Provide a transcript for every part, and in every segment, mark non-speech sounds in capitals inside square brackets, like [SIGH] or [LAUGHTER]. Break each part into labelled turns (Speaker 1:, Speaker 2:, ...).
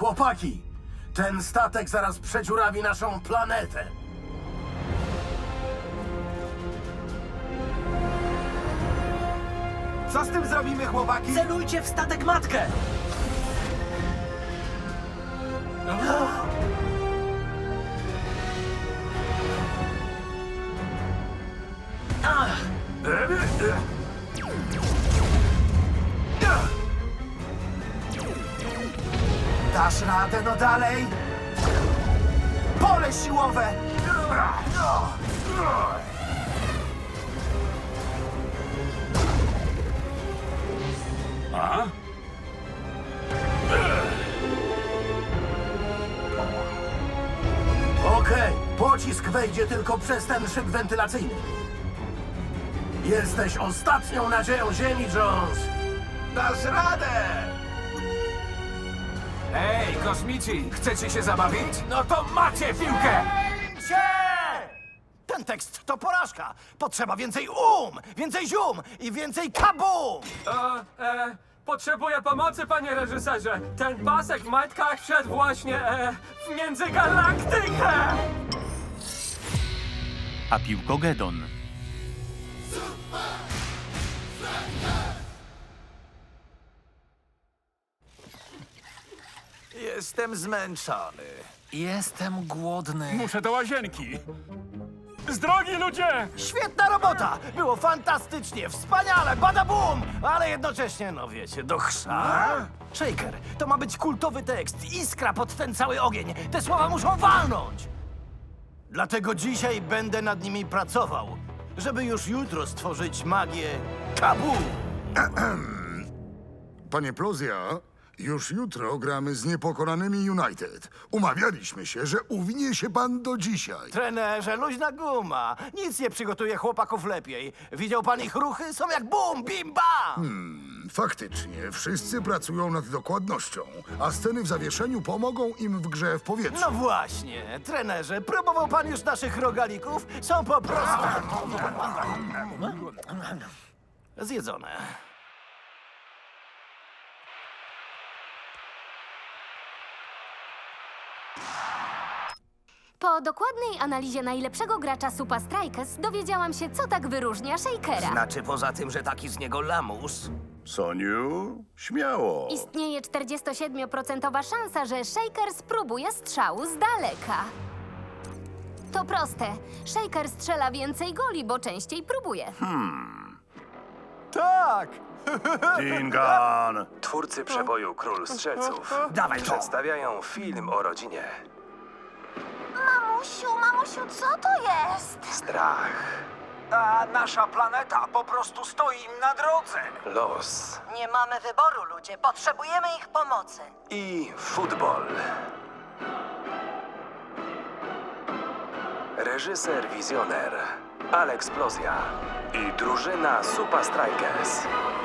Speaker 1: Chłopaki, ten statek zaraz przedziurawi naszą planetę.
Speaker 2: Co z tym zrobimy, chłopaki?
Speaker 3: Celujcie w statek matkę!
Speaker 2: Dasz radę, no dalej! Pole siłowe!
Speaker 1: Okej, pocisk wejdzie tylko przez ten szyb wentylacyjny. Jesteś ostatnią nadzieją Ziemi, Jones.
Speaker 2: Dasz radę!
Speaker 4: Ej, kosmici, chcecie się zabawić? No to macie piłkę!
Speaker 2: Ten tekst to porażka! Potrzeba więcej um, więcej zium i więcej kabum!
Speaker 5: O, e, potrzebuję pomocy, panie reżyserze. Ten pasek w majtkach wszedł właśnie e, w międzygalaktykę.
Speaker 6: A Piłkogedon.
Speaker 2: Jestem zmęczony.
Speaker 4: Jestem głodny.
Speaker 6: Muszę do łazienki. Z drogi, ludzie!
Speaker 2: Świetna robota! Było fantastycznie, wspaniale, badabum! Ale jednocześnie, no wiecie, do chrzan. Shaker, to ma być kultowy tekst, iskra pod ten cały ogień. Te słowa muszą walnąć! Dlatego dzisiaj będę nad nimi pracował, żeby już jutro stworzyć magię kabum! [CLEARS THROAT]
Speaker 7: Panie Plozja, już jutro gramy z niepokonanymi United. Umawialiśmy się, że uwinie się pan do dzisiaj.
Speaker 2: Trenerze, luźna guma. Nic nie przygotuje chłopaków lepiej. Widział pan ich ruchy? Są jak bum, bim, bam!
Speaker 7: Faktycznie, wszyscy pracują nad dokładnością, a sceny w zawieszeniu pomogą im w grze w powietrzu.
Speaker 2: No właśnie, trenerze, próbował pan już naszych rogalików? Są po prostu... [LAUGHS] Zjedzone.
Speaker 8: Po dokładnej analizie najlepszego gracza Supa Strikers dowiedziałam się, co tak wyróżnia Shakera.
Speaker 3: Znaczy poza tym, że taki z niego lamus.
Speaker 9: Soniu, śmiało.
Speaker 8: Istnieje 47% szansa, że Shaker spróbuje strzału z daleka. To proste. Shaker strzela więcej goli, bo częściej próbuje.
Speaker 2: Tak!
Speaker 9: Dingan.
Speaker 10: Twórcy przeboju Król Strzelców
Speaker 3: Dawaj to!
Speaker 10: przedstawiają film o rodzinie.
Speaker 8: Mamusiu, mamusiu, co to jest?
Speaker 10: Strach,
Speaker 4: A nasza planeta po prostu stoi im na drodze.
Speaker 10: los
Speaker 11: Nie mamy wyboru, ludzie. Potrzebujemy ich pomocy.
Speaker 10: i futbol. Reżyser wizjoner Alex Plozja i drużyna Supa Strikers.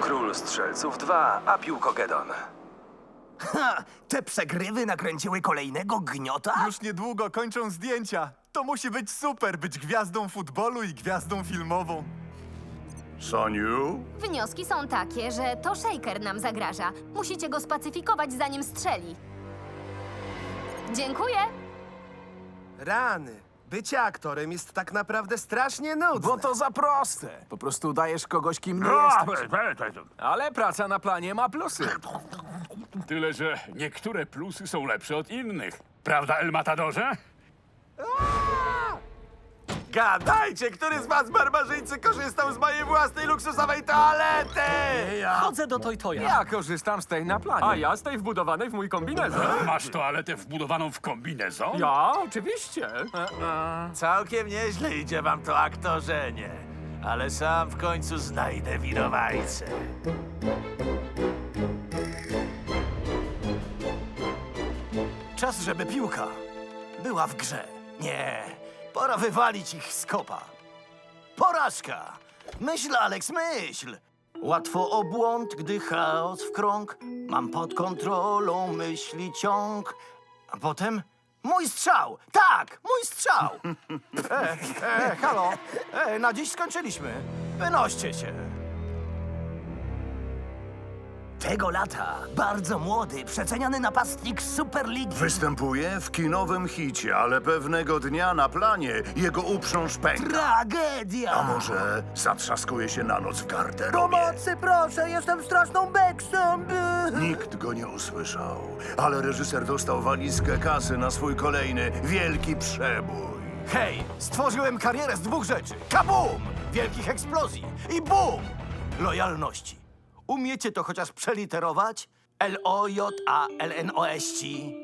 Speaker 10: Król Strzelców 2, a Piłkogedon.
Speaker 3: Ha! Te przegrywy nakręciły kolejnego gniota?
Speaker 12: Już niedługo kończą zdjęcia. To musi być super, być gwiazdą futbolu i gwiazdą filmową.
Speaker 9: Soniu,
Speaker 8: Wnioski są takie, że to Shaker nam zagraża. Musicie go spacyfikować, zanim strzeli. Dziękuję.
Speaker 2: Rany. Bycie aktorem jest tak naprawdę strasznie nudne.
Speaker 4: Bo to za proste. Po prostu udajesz kogoś, kim nie
Speaker 6: No,
Speaker 4: jesteś. Ale praca na planie ma plusy.
Speaker 6: Tyle, że niektóre plusy są lepsze od innych. Prawda, El Matadorze?
Speaker 2: Gadajcie, który z was barbarzyńcy korzystał z mojej własnej luksusowej toalety?
Speaker 3: Chodzę do Toytoja.
Speaker 4: Ja korzystam z tej na planie.
Speaker 5: A ja z tej wbudowanej w mój kombinezon.
Speaker 6: Masz toaletę wbudowaną w kombinezon?
Speaker 5: Ja, oczywiście.
Speaker 2: Całkiem nieźle idzie wam to aktorzenie. Ale sam w końcu znajdę winowajcę. Czas, żeby piłka była w grze. Nie, pora wywalić ich z kopa. Porażka! Myśl, Alex, myśl! Łatwo o błąd, gdy chaos w krąg. Mam pod kontrolą myśli ciąg. A potem mój strzał! Tak, mój strzał! [LAUGHS] E, e, halo! E, na dziś skończyliśmy. Wynoście się.
Speaker 3: Tego lata bardzo młody, przeceniany napastnik Superligi.
Speaker 9: Występuje w kinowym hicie, ale pewnego dnia na planie jego uprząż pęka.
Speaker 3: Tragedia!
Speaker 9: A może zatrzaskuje się na noc w garderobie?
Speaker 3: Pomocy, proszę, jestem straszną beksą!
Speaker 9: Nikt go nie usłyszał, ale reżyser dostał walizkę kasy na swój kolejny wielki przebój.
Speaker 2: Hej, stworzyłem karierę z dwóch rzeczy. Kabum! Wielkich eksplozji. I bum! Lojalności. Umiecie to chociaż przeliterować? L-O-J-A-L-N-O-S-ci.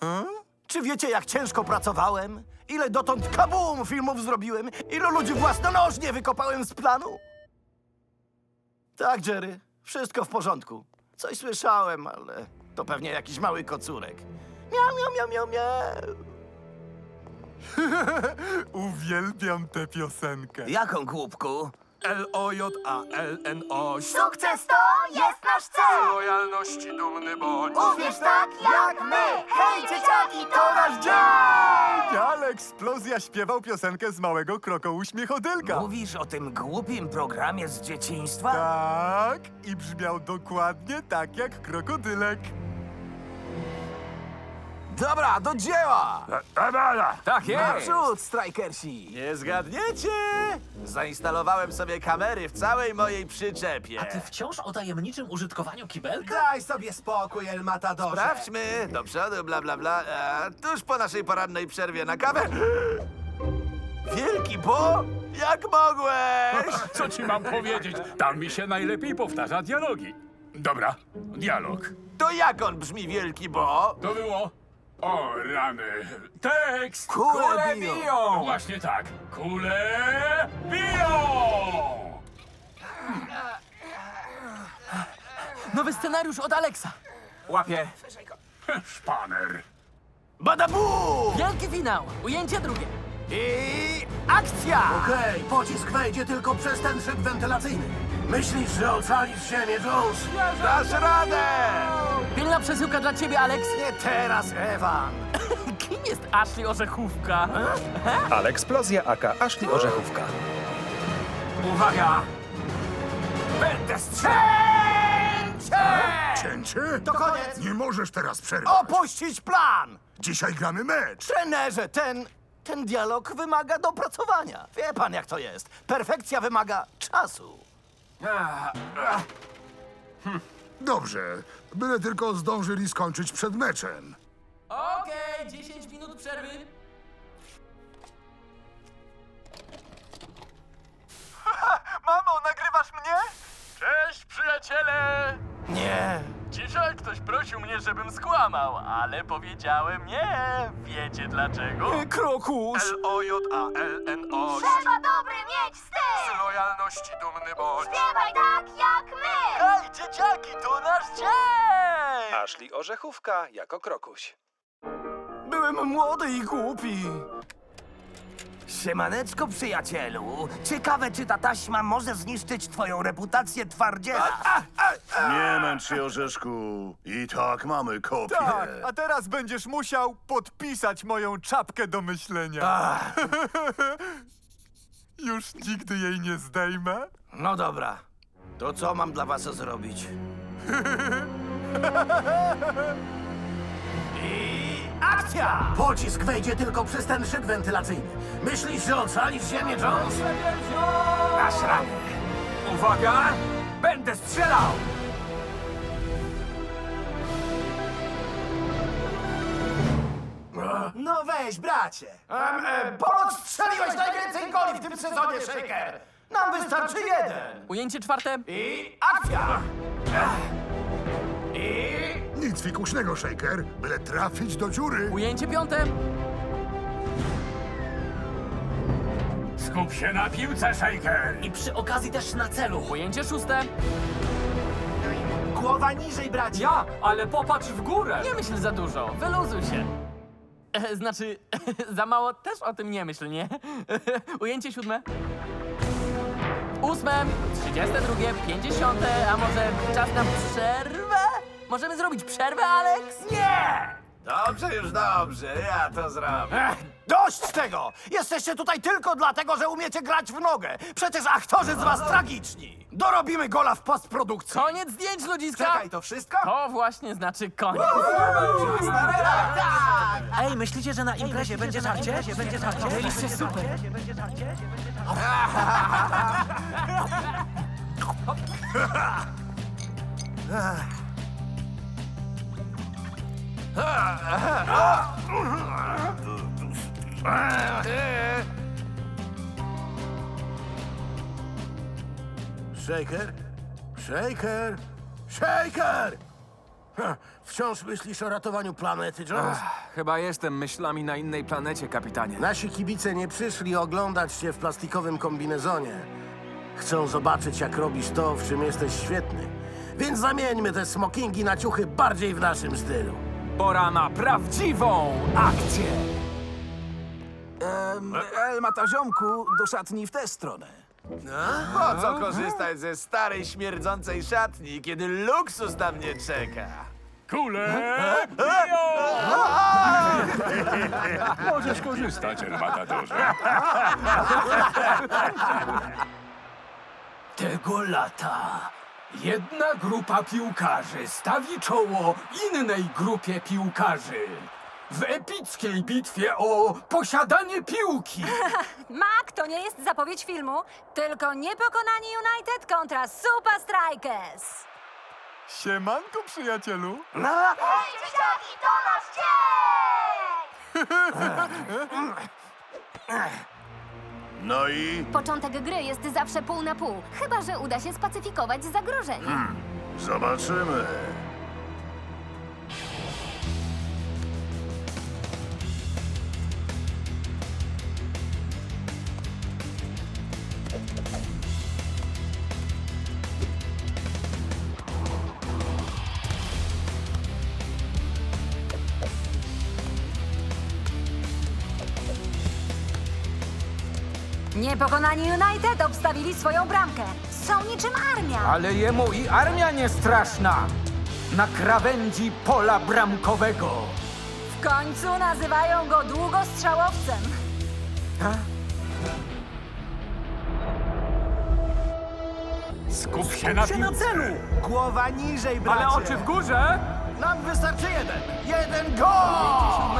Speaker 2: Hmm? Czy wiecie, jak ciężko pracowałem? Ile dotąd kabum filmów zrobiłem? Ilu ludzi własnonożnie wykopałem z planu? Tak, Jerry. Wszystko w porządku. Coś słyszałem, ale to pewnie jakiś mały kocurek. Miau, miau, miau, miau, miau. [LAUGHS]
Speaker 12: Uwielbiam tę piosenkę.
Speaker 3: Jaką głupku?
Speaker 5: L-O-J-A-L-N-O.
Speaker 8: Sukces to jest nasz cel!
Speaker 5: Lojalności dumny bądź.
Speaker 8: Uwierz tak jak my! Hej, dzieciaki, to nasz dzień!
Speaker 12: Ale eksplozja śpiewał piosenkę z małego krokołu śmiechodylka.
Speaker 3: Mówisz o tym głupim programie z dzieciństwa?
Speaker 12: Tak, i brzmiał dokładnie tak jak krokodylek.
Speaker 2: Dobra, do dzieła!
Speaker 4: Tak jest!
Speaker 2: Naprzód, strajkersi! Nie zgadniecie? Zainstalowałem sobie kamery w całej mojej przyczepie.
Speaker 3: A ty wciąż o tajemniczym użytkowaniu kibelka?
Speaker 1: Daj sobie spokój, El Matadorze.
Speaker 2: Sprawdźmy, do przodu, bla bla bla. A, tuż po naszej porannej przerwie na kawę. Wielki Bo? Jak mogłeś? [LAUGHS]
Speaker 6: Co ci mam powiedzieć? Tam mi się najlepiej powtarza dialogi. Dobra, dialog.
Speaker 2: To jak on brzmi, Wielki Bo?
Speaker 6: To było... O, rany. Tekst!
Speaker 2: Kule biją!
Speaker 6: Właśnie tak. Kule biją!
Speaker 3: Nowy scenariusz od Alexa.
Speaker 5: Łapie.
Speaker 6: Szpaner.
Speaker 2: Badabu!
Speaker 3: Wielki finał. Ujęcie drugie.
Speaker 2: I akcja!
Speaker 1: Okej, pocisk wejdzie tylko przez ten szyb wentylacyjny. Myślisz, że ocalisz ziemię, Jones?
Speaker 2: Dasz radę!
Speaker 3: Pilna przesyłka dla ciebie, Alex.
Speaker 2: Nie teraz, Ewan. [LAUGHS]
Speaker 3: Kim jest Ashley Orzechówka?
Speaker 10: Alexplozja aka Ashley Orzechówka.
Speaker 5: Uwaga! Będę strzelał!
Speaker 7: Cięcie?
Speaker 2: To koniec!
Speaker 7: Nie możesz teraz przerwać.
Speaker 2: Opuścić plan!
Speaker 7: Dzisiaj gramy mecz.
Speaker 2: Trenerze, ten, ten dialog wymaga dopracowania. Wie pan, jak to jest. Perfekcja wymaga czasu.
Speaker 7: Dobrze, byle tylko zdążyli skończyć przed meczem.
Speaker 3: Okej, 10 minut przerwy. [LAUGHS]
Speaker 12: Mamo, nagrywasz mnie?
Speaker 6: Cześć, przyjaciele!
Speaker 2: Nie.
Speaker 6: Dzisiaj ktoś prosił mnie, żebym skłamał, ale powiedziałem nie. Wiecie dlaczego?
Speaker 2: Krokus!
Speaker 5: L-O-J-A-L-N-O.
Speaker 8: Trzeba dobry mieć styl!
Speaker 5: Z lojalności dumny bądź.
Speaker 8: Śpiewaj tak jak my!
Speaker 6: Hej, dzieciaki, to nasz dzień!
Speaker 10: Ashley Orzechówka jako krokuś.
Speaker 2: Byłem młody i głupi. Siemaneczko, przyjacielu. Ciekawe, czy ta taśma może zniszczyć twoją reputację twardziela.
Speaker 9: Nie męcz się, Orzeszku. I tak mamy kopię.
Speaker 12: Tak, a teraz będziesz musiał podpisać moją czapkę do myślenia. [LAUGHS] Już nigdy jej nie zdejmę.
Speaker 2: no dobra. To co mam dla was zrobić? [LAUGHS] I akcja!
Speaker 1: Pocisk wejdzie tylko przez ten szyb wentylacyjny. Myślisz, że ocalisz ziemię, Jones?
Speaker 2: Dasz radę.
Speaker 5: Uwaga! Będę strzelał!
Speaker 1: No weź, bracie.
Speaker 2: Em, em, Pomoc strzeliłeś najwięcej goli w tym sezonie, Shaker! Nam wystarczy jeden!
Speaker 3: Ujęcie czwarte.
Speaker 2: I akcja! I...
Speaker 7: Nic fikuśnego, Shaker, byle trafić do dziury.
Speaker 3: Ujęcie piąte.
Speaker 6: Skup się na piłce, Shaker!
Speaker 3: I przy okazji też na celu. Ujęcie szóste.
Speaker 1: Głowa niżej, bracie.
Speaker 5: Ja, ale popatrz w górę!
Speaker 3: Nie myśl za dużo. Wyluzuj się. E, znaczy, [LAUGHS] za mało też o tym nie myśl, nie? [LAUGHS] Ujęcie siódme. Ósme, trzydzieste drugie, pięćdziesiąte, a może czas na przerwę? Możemy zrobić przerwę, Alex?
Speaker 2: Nie!
Speaker 9: Dobrze, już dobrze, ja to zrobię.
Speaker 2: Ech, dość tego! Jesteście tutaj tylko dlatego, że umiecie grać w nogę. Przecież aktorzy z was tragiczni. Dorobimy gola w postprodukcji.
Speaker 3: Koniec zdjęć, ludziska!
Speaker 2: Czekaj, to wszystko?
Speaker 3: To właśnie znaczy koniec.
Speaker 13: Ej, myślicie, że na imprezie będzie żarcie? Będzie żarcie?
Speaker 3: Byliście super. [LAUGHS] [LAUGHS] [LAUGHS]
Speaker 1: Shaker? Shaker? Shaker! Ha, wciąż myślisz o ratowaniu planety, Jones?
Speaker 4: Chyba jestem myślami na innej planecie, kapitanie.
Speaker 1: Nasi kibice nie przyszli oglądać cię w plastikowym kombinezonie. Chcą zobaczyć, jak robisz to, w czym jesteś świetny. Więc zamieńmy te smokingi na ciuchy bardziej w naszym stylu.
Speaker 4: Pora na prawdziwą akcję!
Speaker 2: Elmata ziomku, do szatni w tę stronę.
Speaker 9: Po co korzystać ze starej, śmierdzącej szatni, kiedy luksus na mnie czeka?
Speaker 6: Kule! Możesz korzystać, El Matadorze.
Speaker 5: Tego lata jedna grupa piłkarzy stawi czoło innej grupie piłkarzy w epickiej bitwie o posiadanie piłki. [LAUGHS]
Speaker 8: Mak, to nie jest zapowiedź filmu, tylko niepokonani United kontra Super Strikers.
Speaker 12: Siemanko, przyjacielu.
Speaker 8: Dzieciaki, to nasz [LAUGHS]
Speaker 9: No i
Speaker 8: Początek gry jest zawsze pół na pół, chyba że uda się spacyfikować zagrożenie.
Speaker 9: zobaczymy.
Speaker 8: Niepokonani United obstawili swoją bramkę. Są niczym armia.
Speaker 5: Ale jemu i armia nie straszna. Na krawędzi pola bramkowego.
Speaker 8: W końcu nazywają go długostrzałowcem.
Speaker 6: Skup się na piłce.
Speaker 2: Głowa niżej, bracie.
Speaker 5: Ale oczy w górze?
Speaker 2: Nam wystarczy jeden. Jeden gol!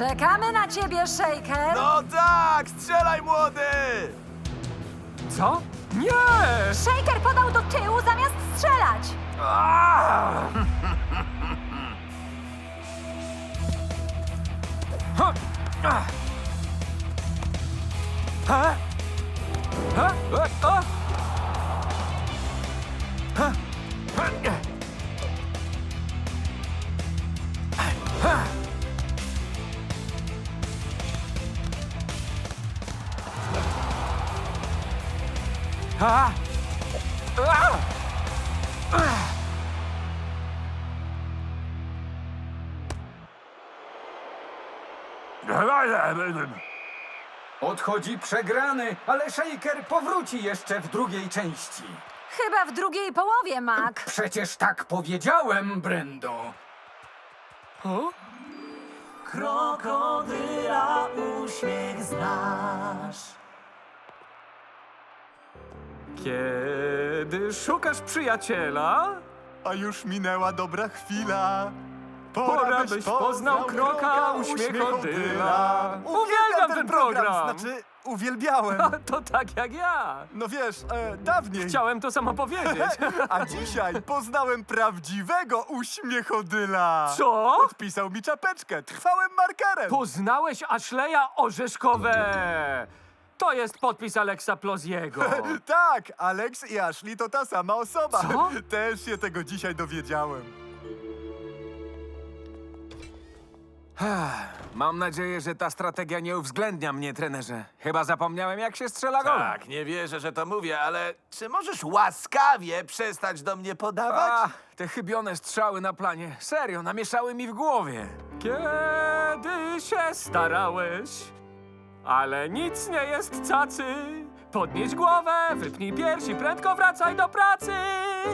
Speaker 8: Czekamy na ciebie, Shaker.
Speaker 9: No tak, strzelaj młody!
Speaker 5: Co? Nie!
Speaker 8: Shaker podał do tyłu zamiast strzelać. [LAUGHS]
Speaker 5: Ha? Ha? O, o! Ha? Odchodzi przegrany, ale Shaker powróci jeszcze w drugiej części.
Speaker 8: Chyba w drugiej połowie, Mac.
Speaker 5: Przecież tak powiedziałem, Brendo.
Speaker 13: Krokodyla uśmiech znasz.
Speaker 5: Kiedy szukasz przyjaciela,
Speaker 12: A już minęła dobra chwila.
Speaker 5: Pora, byś poznał kroka uśmiechodyla. Uwielbiam ten program.
Speaker 12: Znaczy, uwielbiałem. [LAUGHS]
Speaker 5: to tak jak ja.
Speaker 12: No wiesz, e, dawniej.
Speaker 5: Chciałem to samo powiedzieć. [LAUGHS]
Speaker 12: A dzisiaj poznałem prawdziwego uśmiechodyla.
Speaker 5: Co?
Speaker 12: Podpisał mi czapeczkę trwałym markerem.
Speaker 5: Poznałeś Ashleya Orzeszkowe. To jest podpis Aleksa Ploziego. [LAUGHS]
Speaker 12: tak, Alex i Ashley to ta sama osoba.
Speaker 5: Co?
Speaker 12: Też się tego dzisiaj dowiedziałem.
Speaker 4: Mam nadzieję, że ta strategia nie uwzględnia mnie, trenerze. Chyba zapomniałem, jak się strzela gol.
Speaker 9: Tak, nie wierzę, że to mówię, ale czy możesz łaskawie przestać do mnie podawać?
Speaker 4: A, te chybione strzały na planie. Serio, namieszały mi w głowie.
Speaker 5: Kiedy się starałeś, ale nic nie jest cacy. Podnieś głowę, wypnij piersi, prędko wracaj do pracy.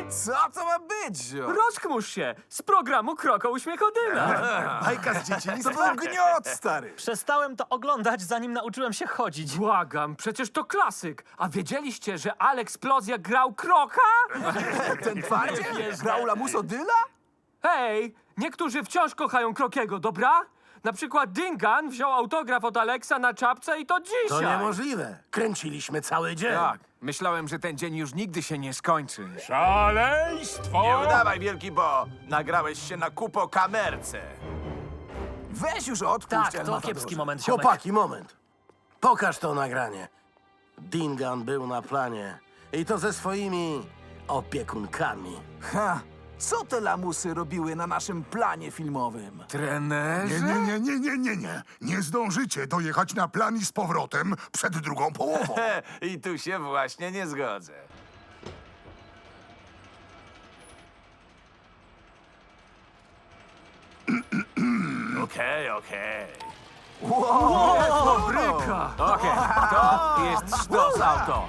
Speaker 4: Co to ma być, zio?
Speaker 5: Rozchmurz się! Z programu Kroko Uśmiechodyna! [LAUGHS]
Speaker 12: Bajka z dzieciństwa. To był gniot, stary.
Speaker 13: Przestałem to oglądać, zanim nauczyłem się chodzić.
Speaker 5: Błagam, przecież to klasyk! A wiedzieliście, że Alex Plozja grał Kroka? [LAUGHS]
Speaker 12: Ten twardziel? Grał Lamuso Dyla?
Speaker 5: Hej, niektórzy wciąż kochają Krokiego, dobra? Na przykład Dingan wziął autograf od Alexa na czapce i to dzisiaj!
Speaker 1: To niemożliwe. Kręciliśmy cały dzień.
Speaker 4: Tak, myślałem, że ten dzień już nigdy się nie skończy.
Speaker 6: Szaleństwo!
Speaker 2: Nie udawaj, wielki Bo! Nagrałeś się na kupo kamerce.
Speaker 12: Weź już odpuść,
Speaker 13: Tak, to kiepski moment, ziomek.
Speaker 1: Chłopaki, moment. Pokaż to nagranie. Dingan był na planie. I to ze swoimi opiekunkami.
Speaker 12: Ha! Co te lamusy robiły na naszym planie filmowym?
Speaker 4: Trenerze?
Speaker 7: Nie, nie, nie, nie, nie, nie, nie. Nie zdążycie dojechać na plan i z powrotem przed drugą połową. [LAUGHS]
Speaker 2: I tu się właśnie nie zgodzę. [CLEARS THROAT] Okej, okej.
Speaker 5: Fabryka!
Speaker 4: Okej, to jest sztos auto.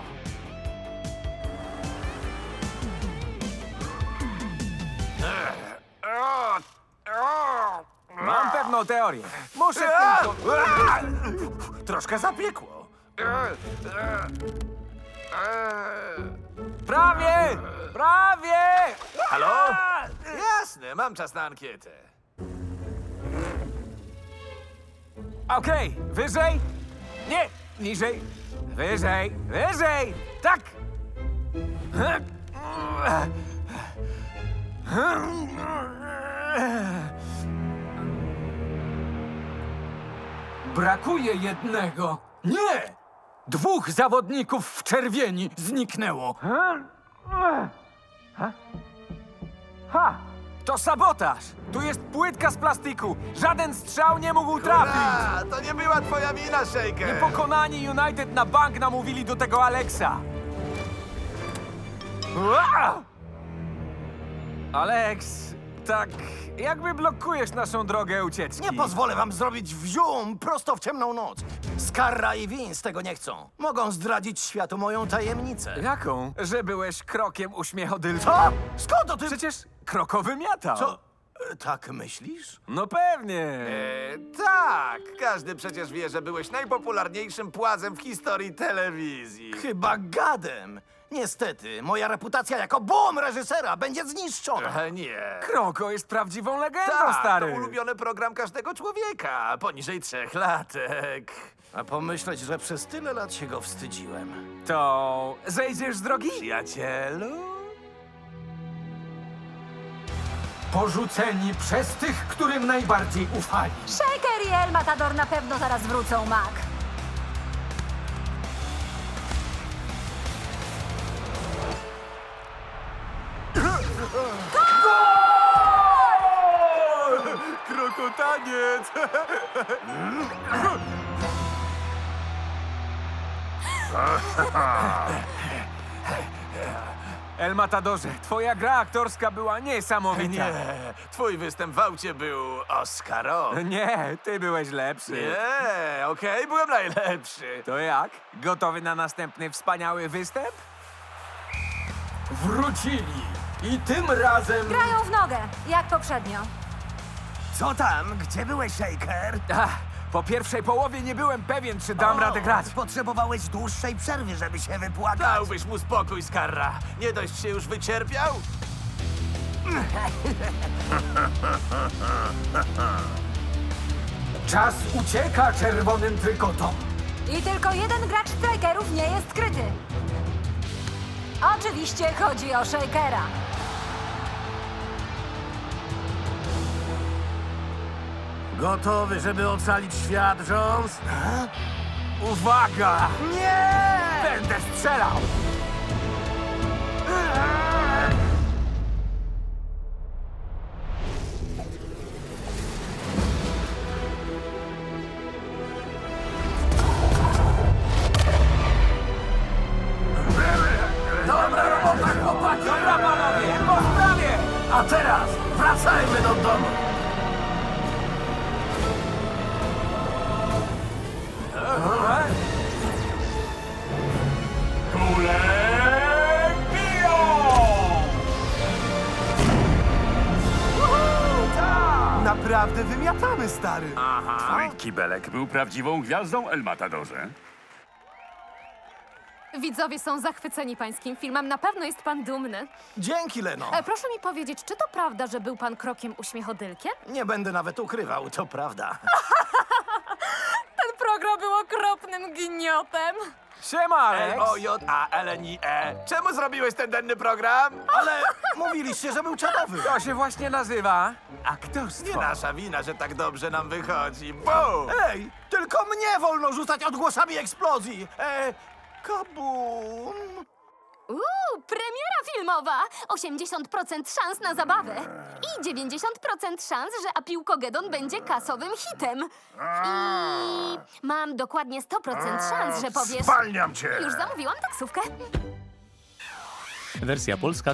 Speaker 4: Mam pewną teorię. Muszę w tym ko-
Speaker 2: Troszkę zapiekło.
Speaker 4: Prawie! Prawie!
Speaker 2: Halo? Jasne, mam czas na ankietę.
Speaker 4: Okej, wyżej? Nie, niżej. Wyżej, wyżej! Tak!
Speaker 5: Brakuje jednego. Nie! Dwóch zawodników w czerwieni zniknęło.
Speaker 4: Ha! To sabotaż! Tu jest płytka z plastiku. Żaden strzał nie mógł trafić.
Speaker 2: A, to nie była twoja wina, Shaker.
Speaker 4: Niepokonani United na bank namówili do tego Alexa. Ua! Alex, tak jakby blokujesz naszą drogę ucieczki.
Speaker 2: Nie pozwolę wam zrobić wzium prosto w ciemną noc. Skarra i Vince tego nie chcą. Mogą zdradzić światu moją tajemnicę.
Speaker 4: Jaką? Że byłeś krokiem uśmiechodylcą.
Speaker 2: Co? Skąd o tym?
Speaker 4: Przecież krokowy miatał.
Speaker 2: Co? E, Tak myślisz?
Speaker 4: No pewnie.
Speaker 2: E, tak, każdy przecież wie, że byłeś najpopularniejszym płazem w historii telewizji. Chyba gadem. Niestety, moja reputacja jako boom reżysera będzie zniszczona. E, nie.
Speaker 4: Kroko jest prawdziwą legendą,
Speaker 2: Tak,
Speaker 4: stary.
Speaker 2: to ulubiony program każdego człowieka, poniżej trzech latek. A pomyśleć, że przez tyle lat się go wstydziłem.
Speaker 4: To zejdziesz z drogi?
Speaker 2: Przyjacielu?
Speaker 5: Porzuceni przez tych, którym najbardziej ufali.
Speaker 8: Shaker i El Matador na pewno zaraz wrócą, Mac.
Speaker 12: Krokotaniec! [LAUGHS]
Speaker 4: El Matadorze, twoja gra aktorska była niesamowita.
Speaker 2: Nie, twój występ w aucie był Oscarowy. [LAUGHS]
Speaker 4: Nie, ty byłeś lepszy.
Speaker 2: Nie, okej, byłem najlepszy.
Speaker 4: To jak? Gotowy na następny wspaniały występ?
Speaker 5: Wrócili. I tym razem...
Speaker 8: Grają w nogę, jak poprzednio.
Speaker 2: Co tam? Gdzie byłeś, Shaker?
Speaker 4: Ach, po pierwszej połowie nie byłem pewien, czy dam radę grać.
Speaker 11: Potrzebowałeś dłuższej przerwy, żeby się wypłakać.
Speaker 2: Dałbyś mu spokój, Skarra. Nie dość się już wycierpiał? [LAUGHS]
Speaker 5: Czas ucieka czerwonym trykotom.
Speaker 8: I tylko jeden gracz strikerów nie jest kryty. Oczywiście chodzi o Shakera.
Speaker 1: Gotowy, żeby ocalić świat, Jones?
Speaker 4: Uwaga! Nie! Będę strzelał!
Speaker 1: Dobra robota, chłopaki!
Speaker 4: Dobra, panowie, po sprawie!
Speaker 1: A teraz wracajmy do domu!
Speaker 14: Stary.
Speaker 6: Twój kibelek był prawdziwą gwiazdą, El Matadorze.
Speaker 15: Widzowie są zachwyceni pańskim filmem. Na pewno jest pan dumny.
Speaker 2: Dzięki, Leno.
Speaker 15: E, proszę mi powiedzieć, czy to prawda, że był pan krokiem uśmiechodylkiem?
Speaker 2: Nie będę nawet ukrywał, to prawda. [LAUGHS]
Speaker 15: Okropnym gniotem.
Speaker 4: Siema, Alex!
Speaker 2: L-O-J-A-L-N-I-E. Czemu zrobiłeś ten denny program? Ale mówiliście, że był czadowy.
Speaker 4: To się właśnie nazywa aktorstwo.
Speaker 2: Nie nasza wina, że tak dobrze nam wychodzi. Bo! Ej, tylko mnie wolno rzucać odgłosami eksplozji. E, kabum.
Speaker 16: Uuu, premiera filmowa! 80% szans na zabawę. I 90% szans, że Apiłkogedon będzie kasowym hitem. I mam dokładnie 100% szans, że powiesz...
Speaker 9: Zwalniam cię!
Speaker 16: Już zamówiłam taksówkę.
Speaker 17: Wersja polska